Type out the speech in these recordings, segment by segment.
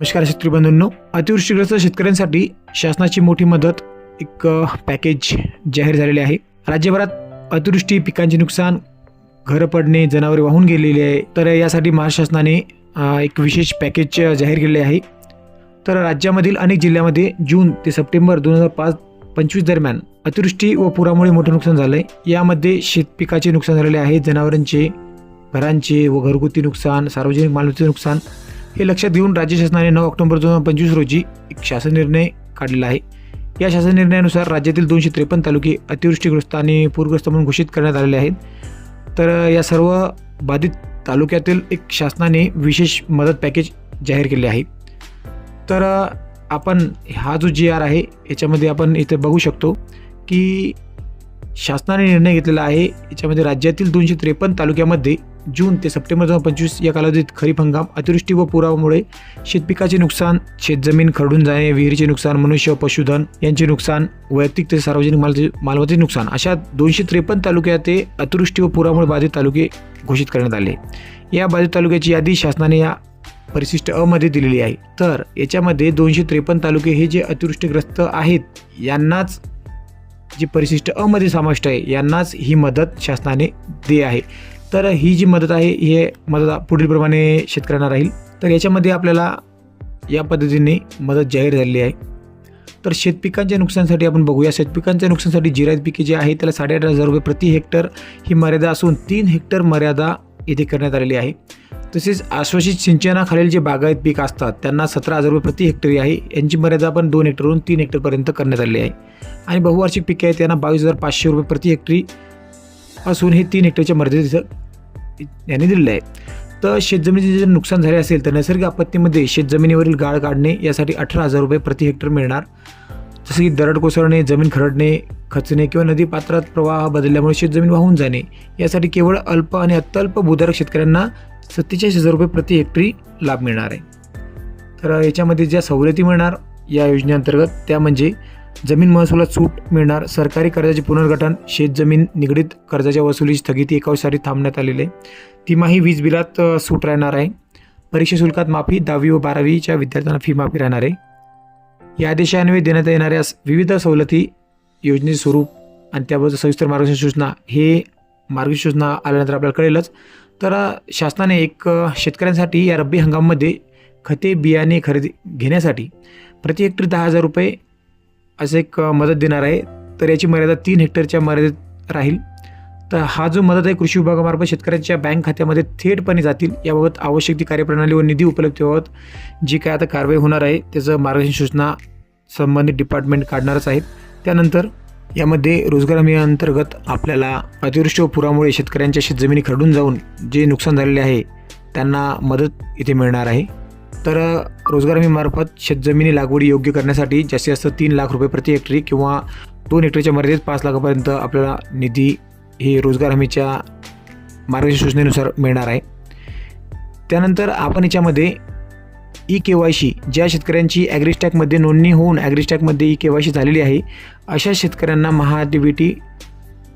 नमस्कार शेतकरी बंधूंनो. अतिवृष्टीग्रस्त शेतकऱ्यांसाठी शासनाची मोठी मदत एक पॅकेज जाहीर झालेले आहे. राज्यभरात अतिवृष्टी पिकांचे नुकसान घरं पडणे जनावरे वाहून गेलेली आहे. तर यासाठी महाराष्ट्र शासनाने एक विशेष पॅकेज जाहीर केले आहे. तर राज्यामधील अनेक जिल्ह्यामध्ये जून ते सप्टेंबर दोन हजार पाच पंचवीस दरम्यान अतिवृष्टी व पुरामुळे मोठं नुकसान झालं आहे यामध्ये शेतपिकाचे नुकसान झालेले आहे जनावरांचे घरांचे व घरगुती नुकसान सार्वजनिक मालमत्तेचे नुकसान हे लक्षात घेऊन राज्य शासनाने नऊ ऑक्टोबर दोन हजार पंचवीस रोजी एक शासन निर्णय काढलेला आहे. या शासन निर्णयानुसार राज्यातील दोनशे त्रेपन्न तालुके अतिवृष्टीग्रस्त आणि पूरग्रस्त म्हणून घोषित करण्यात आलेले आहेत. तर या सर्व बाधित तालुक्यातील एक शासनाने विशेष मदत पॅकेज जाहीर केले आहे. तर आपण हा जो जी आर आहे याच्यामध्ये आपण इथे बघू शकतो की शासनाने निर्णय घेतलेला आहे. याच्यामध्ये राज्यातील दोनशे त्रेपन्न तालुक्यामध्ये जून ते सप्टेंबर दोन हजार पंचवीस या कालावधीत खरीप हंगाम अतिवृष्टी व पुरामुळे शेतपिकाचे नुकसान शेतजमीन खरडून जाणे विहिरीचे नुकसान मनुष्य पशुधन यांचे नुकसान वैयक्तिक ते सार्वजनिक माल मालमत्तेचे नुकसान अशा दोनशे त्रेपन्न तालुक्यात ते अतिवृष्टी व पुरामुळे बाधित तालुके घोषित करण्यात आले. या बाधित तालुक्याची यादी शासनाने या परिशिष्ट अमध्ये दिलेली आहे. तर याच्यामध्ये दोनशे त्रेपन्न तालुके हे जे अतिवृष्टीग्रस्त आहेत यांनाच जी परिशिष्ट अ मध्ये समाविष्ट आहे यांनाच ही मदत शासनाने दे आहे. तर ही जी मदत आहे ही मदत पुढीलप्रमाणे शेतकऱ्यांना राहील. तर याच्यामध्ये आपल्याला या पद्धतीने मदत जाहीर झालेली आहे. तर शेतपिकांच्या नुकसानासाठी आपण बघूया. शेतपिकांच्या नुकसानासाठी जिरायत पिके जे आहे त्याला साडेआठ हजार रुपये प्रति हेक्टर ही मर्यादा असून तीन हेक्टर मर्यादा येथे करण्यात आलेली आहे. तसेच आश्वासित सिंचनाखालील जे बागायत पीक असतात त्यांना सतरा हजार रुपये प्रति हेक्टरी आहे. यांची मर्यादा पण दोन हेक्टरवरून तीन हेक्टरपर्यंत करण्यात आलेली आहे. आणि बहुवार्षिक पिके आहेत त्यांना बावीस हजार पाचशे रुपये प्रति हेक्टरी असून हे तीन हेक्टरच्या मर्यादेचं याने दिलेलं आहे. तर शेतजमिनीचे जर नुकसान झाले असेल तर नैसर्गिक आपत्तीमध्ये शेतजमिनीवरील गाळ काढणे यासाठी अठरा हजार रुपये प्रति हेक्टर मिळणार. जसं की दरड कोसळणे जमीन खरडणे खचणे किंवा नदी पात्रात प्रवाह बदलल्यामुळे शेतजमीन वाहून जाणे यासाठी केवळ अल्प आणि अत्यल्प भूधारक शेतकऱ्यांना सत्तेचाळीस हजार रुपये प्रति हेक्टरी लाभ मिळणार आहे. तर याच्यामध्ये ज्या सवलती मिळणार या योजनेअंतर्गत त्या म्हणजे जमीन महसुलात सूट मिळणार. सरकारी कर्जाचे पुनर्गठन शेतजमीन निगडीत कर्जाच्या वसुलीची स्थगिती एकावसारी थांबण्यात आलेली आहे. तिमाही वीज बिलात सूट राहणार आहे. परीक्षा शुल्कात माफी दहावी व बारावीच्या विद्यार्थ्यांना फी माफी राहणार आहे. या आदेशान्वये देण्यात येणाऱ्या विविध सवलती योजनेचे स्वरूप आणि त्याबद्दल सविस्तर मार्गदर्शन सूचना हे मार्गदर्शन सूचना आल्यानंतर आपल्याला कळेलच. तर शासनाने एक शेतकऱ्यांसाठी या रब्बी हंगामामध्ये खते बियाणे खरेदी घेण्यासाठी प्रति हेक्टरी दहा हजार रुपये असं एक मदत देणार आहे. तर याची मर्यादा तीन हेक्टरच्या मर्यादेत राहील. तर हा जो मदत आहे कृषी विभागामार्फत शेतकऱ्यांच्या बँक खात्यामध्ये थेटपणे जातील. याबाबत आवश्यक ती कार्यप्रणाली व निधी उपलब्ध व्हावत जी काय आता कारवाई होणार आहे त्याचं मार्गदर्शन सूचना संबंधित डिपार्टमेंट काढणारच आहेत. त्यानंतर यामध्ये रोजगार हमीअंतर्गत आपल्याला अतिवृष्टी व पुरामुळे शेतकऱ्यांच्या शेतजमिनी खरडून जाऊन जे नुकसान झालेले आहे त्यांना मदत इथे मिळणार आहे. तर रोजगार हमीमार्फत शेतजमिनी लागवडी योग्य करण्यासाठी जास्तीत जास्त तीन लाख रुपये प्रति हेक्टरी किंवा दोन हेक्टरीच्या मर्यादेत पाच लाखापर्यंत आपल्याला निधी हे रोजगार हमीच्या मार्गदर्शक सूचनेनुसार मिळणार आहे. त्यानंतर आपण याच्यामध्ये ई के वाय सी ज्या शेतकऱ्यांची ॲग्रिस्टॅकमध्ये नोंदणी होऊन ॲग्रिस्टॅकमध्ये ई के वाय सी झालेली आहे अशा शेतकऱ्यांना महा डी बी टी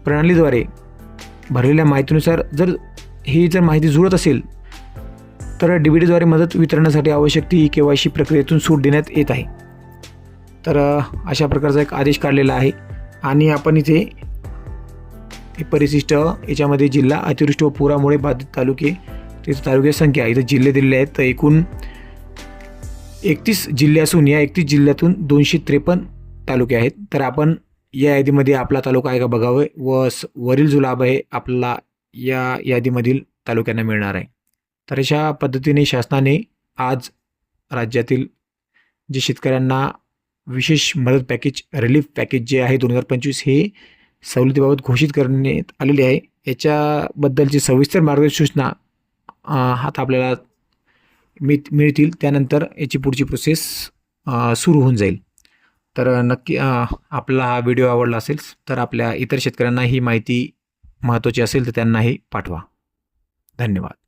प्रणालीद्वारे भरलेल्या माहितीनुसार जर ही जर माहिती जुळत असेल तर डी मदत वितरणासाठी आवश्यक ती ई के वाय सी प्रक्रियेतून सूट देण्यात येत आहे. तर अशा प्रकारचा एक आदेश काढलेला आहे. आणि आपण इथे हे परिशिष्ट याच्यामध्ये जिल्हा अतिवृष्टी व पुरामुळे बाधित तालुके तिथे तालुक्याची संख्या इथे जिल्हे दिलेले आहेत. तर एकूण एकतीस जिल्हे असून या एकतीस जिल्ह्यातून दोनशे त्रेपन्न तालुके आहेत. तर आपण या यादीमध्ये आपला तालुका आहे का बघावं? व वरील जो लाभ आहे आपला या यादीमधील तालुक्यांना मिळणार आहे. तर अशा पद्धतीने शासनाने आज राज्यातील जे शेतकऱ्यांना विशेष मदत पॅकेज रिलीफ पॅकेज जे आहे दोन हजार पंचवीस हे सवलतीबाबत घोषित करण्यात आलेली आहे. याच्याबद्दलची सविस्तर मार्गसूचना हात आपल्याला मिळ मिळतील त्यानंतर याची पुढची प्रोसेस सुरू होऊन जाईल. तर नक्की आपला हा व्हिडिओ आवडला असेल तर आपल्या इतर शेतकऱ्यांना ही माहिती महत्त्वाची असेल तर त्यांनाही पाठवा. धन्यवाद.